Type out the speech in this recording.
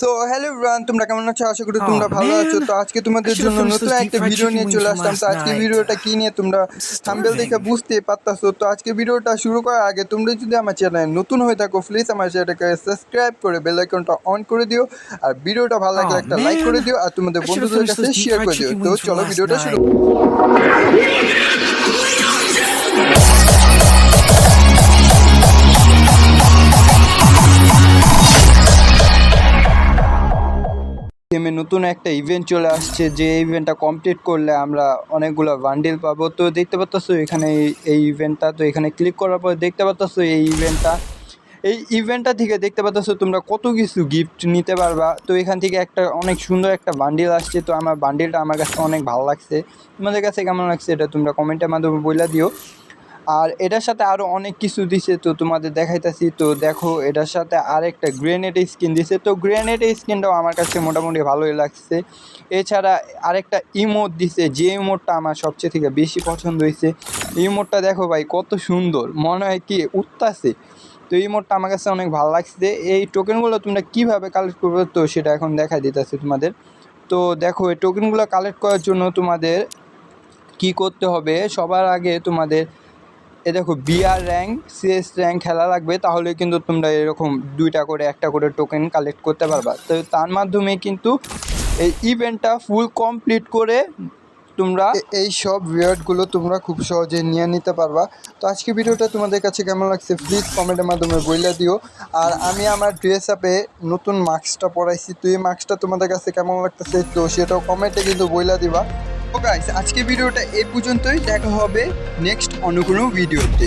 So hello everyone তোমরা কেমন আছো? আশা করি তোমরা Oh, ভালো আছো। তো আজকে তোমাদের জন্য নতুন একটা ভিডিও নিয়ে চলে আসলাম। তো আজকে ভিডিওটা কি নিয়ে তোমরা থাম্বেল দেখে. বুঝতে পারতাছো? তো আজকে ভিডিওটা শুরু করার আগে তোমরা যদি আমার চ্যানেলে নতুন হয়ে থাকো প্লিজ আমার চ্যানেলটাকে সাবস্ক্রাইব করে বেল আইকনটা অন করে দিও। আর ভিডিওটা ভালো লাগলে Oh, একটা লাইক করে দিও। আর তোমাদের বন্ধুদের কাছে শেয়ার করে দিও। তো চলো ভিডিওটা. শুরু গেমে নতুন একটা ইভেন্ট চলে আসছে, যে ইভেন্টটা কমপ্লিট করলে আমরা অনেকগুলো বান্ডিল পাবো। তো দেখতে পাচ্ছ এখানে এই- ইভেন্টটা তো এখানে ক্লিক করার পর দেখতে পাচ্ছ এই ইভেন্টটা এই ইভেন্টটা থেকে দেখতে পাচ্ছ তোমরা কত কিছু গিফট নিতে পারবা। তো এখান থেকে একটা অনেক সুন্দর একটা বান্ডিল আসছে, তো আমার বান্ডিলটা আমার কাছে অনেক ভালো লাগছে। তোমাদের কাছে কেমন লাগছে এটা তোমরা কমেন্টের মাধ্যমে বলে দিও। আর এটার সাথে আরও অনেক কিছু দিছে, তো তোমাদের দেখাইতেছি। তো দেখো, এটার সাথে আরেকটা গ্রেনেড স্কিন দিছে। তো গ্রেনেড স্কিনটাও আমার কাছে মোটামুটি ভালোই লাগছে। এছাড়া আরেকটা ইমোট দিছে, যে ইমোটটা আমার সবচেয়ে থেকে বেশি পছন্দ হয়েছে ইমোটটা দেখো ভাই, কত সুন্দর। মনে হয় কি উত্তাসে তো এই মোডটা আমার কাছে অনেক ভালো লাগছে। এই টোকেনগুলো তোমরা কীভাবে কালেক্ট করবে, তো সেটা এখন দেখা দিতেছে তোমাদের। তো দেখো, এই টোকেনগুলো কালেক্ট করার জন্য তোমাদের কি করতে হবে? সবার আগে তোমাদের এ দেখো বিআর র্যাঙ্ক সিএস র্যাঙ্ক খেলা লাগবে, তাহলে কিন্তু তোমরা এরকম দুইটা করে, একটা করে টোকেন কালেক্ট করতে পারবা। তো তার মাধ্যমে কিন্তু এই ইভেন্টটা ফুল কমপ্লিট করে তোমরা এই সব ওয়ার্ডগুলো তোমরা খুব সহজে নিয়ে নিতে পারবা। তো আজকে ভিডিওটা তোমাদের কাছে কেমন লাগছে প্লিজ কমেন্টের মাধ্যমে বইলে দিও। আর আমি আমার ড্রেস আপে নতুন মাস্কটা পরাইছি তো এই মাস্কটা তোমাদের কাছে কেমন লাগতেছে তো সেটাও কমেন্টে কিন্তু বইলা দিবা। গাইস আজকে ভিডিওটা এ পর্যন্তই। দেখা হবে নেক্সট অন্য কোনো ভিডিওতে।